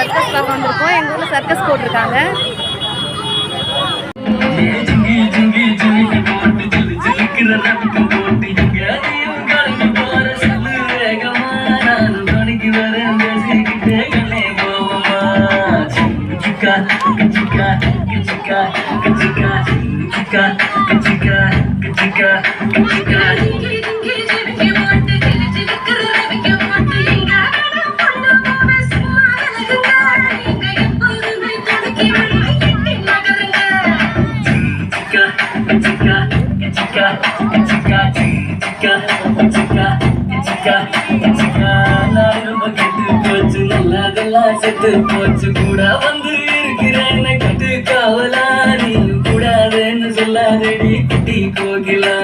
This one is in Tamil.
சர்க்கஸ் பார்க்க வந்திருக்கோம். எங்கள் ஊரில் சர்க்கஸ் போட்டிருக்காங்க. ஜிங்கி ஜிங்கி ஜிங்கி போட்டு ஜிலு ஜிலுக்கிற சிக்கா சிக்கா சிக்கா சிக்கா நான் ரொம்ப கெட்டு போச்சு நல்லதெல்லாம் செத்து போச்சு கூட வந்து இருக்கிறேன்னு கட்டு காவலா நீ கூடாதுன்னு சொல்லாதடி குட்டி கோகிலா